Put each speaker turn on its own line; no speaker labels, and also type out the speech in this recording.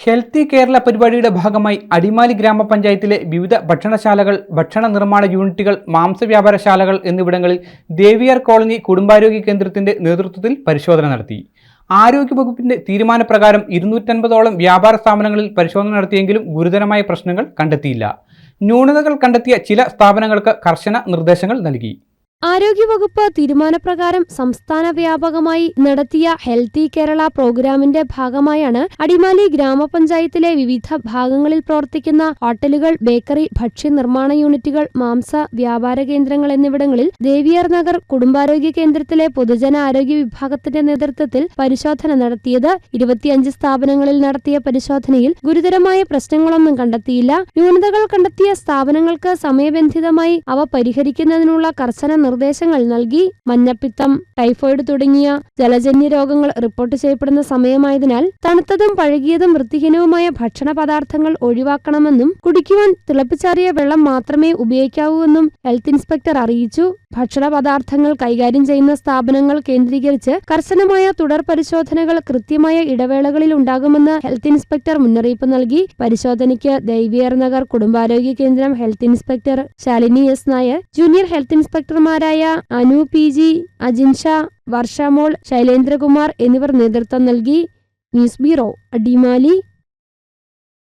Healthy Kerala പരിപാടിയുടെ ഭാഗമായി അടിമാലി ഗ്രാമപഞ്ചായത്തിലെ വിവിധ ഭക്ഷണശാലകൾ ഭക്ഷണ നിർമ്മാണ യൂണിറ്റുകൾ മാംസവ്യാപാരശാലകൾ എന്നിവിടങ്ങളിൽ ദേവിയർ കോളനി കുടുംബാരോഗ്യ കേന്ദ്രത്തിന്റെ നേതൃത്വത്തിൽ പരിശോധന നടത്തി. ആരോഗ്യവകുപ്പിന്റെ തീരുമാനപ്രകാരം ഇരുന്നൂറ്റൻപതോളം വ്യാപാര സ്ഥാപനങ്ങളിൽ പരിശോധന നടത്തിയെങ്കിലും ഗുരുതരമായ പ്രശ്നങ്ങൾ കണ്ടെത്തിയില്ല. ന്യൂനതകൾ കണ്ടെത്തിയ ചില സ്ഥാപനങ്ങൾക്ക് കർശന നിർദ്ദേശങ്ങൾ നൽകി.
ആരോഗ്യവകുപ്പ് തീരുമാനപ്രകാരം സംസ്ഥാന വ്യാപകമായി നടത്തിയ ഹെൽത്തി കേരള പ്രോഗ്രാമിന്റെ ഭാഗമായാണ് അടിമാലി ഗ്രാമപഞ്ചായത്തിലെ വിവിധ ഭാഗങ്ങളിൽ പ്രവർത്തിക്കുന്ന ഹോട്ടലുകൾ ബേക്കറി ഭക്ഷ്യ നിർമ്മാണ യൂണിറ്റുകൾ മാംസ വ്യാപാര കേന്ദ്രങ്ങൾ എന്നിവിടങ്ങളിൽ ദേവിയർ നഗർ കുടുംബാരോഗ്യ കേന്ദ്രത്തിലെ പൊതുജന ആരോഗ്യ വിഭാഗത്തിന്റെ നേതൃത്വത്തിൽ പരിശോധന നടത്തിയത്. ഇരുപത്തിയഞ്ച് സ്ഥാപനങ്ങളിൽ നടത്തിയ പരിശോധനയിൽ ഗുരുതരമായ പ്രശ്നങ്ങളൊന്നും കണ്ടെത്തിയില്ല. ന്യൂനതകൾ കണ്ടെത്തിയ സ്ഥാപനങ്ങൾക്ക് സമയബന്ധിതമായി അവ പരിഹരിക്കുന്നതിനുള്ള കർശന നിർദ്ദേശങ്ങൾ നൽകി മഞ്ഞപ്പിത്തം ടൈഫോയിഡ് തുടങ്ങിയ ജലജന്യ രോഗങ്ങൾ റിപ്പോർട്ട് ചെയ്യപ്പെടുന്ന സമയമായതിനാൽ തണുത്തതും പഴകിയതും വൃത്തിഹീനവുമായ ഭക്ഷണ പദാർത്ഥങ്ങൾ ഒഴിവാക്കണമെന്നും കുടിക്കുവാൻ തിളപ്പിച്ചാറിയ വെള്ളം മാത്രമേ ഉപയോഗിക്കാവൂവെന്നും ഹെൽത്ത് ഇൻസ്പെക്ടർ അറിയിച്ചു. ഭക്ഷണ പദാർത്ഥങ്ങൾ കൈകാര്യം ചെയ്യുന്ന സ്ഥാപനങ്ങൾ കേന്ദ്രീകരിച്ച് കർശനമായ തുടർ പരിശോധനകൾ കൃത്യമായ ഇടവേളകളിൽ ഉണ്ടാകുമെന്ന് ഹെൽത്ത് ഇൻസ്പെക്ടർ മുന്നറിയിപ്പ് നൽകി. പരിശോധനയ്ക്ക് ദൈവിയർ നഗർ കുടുംബാരോഗ്യ കേന്ദ്രം health inspector Shalini S Nair junior health ഇൻസ്പെക്ടർമാരായ Anu P G Ajinsha Varshamol Shailendrakumar എന്നിവർ നേതൃത്വം നൽകി. News bureau Adimali.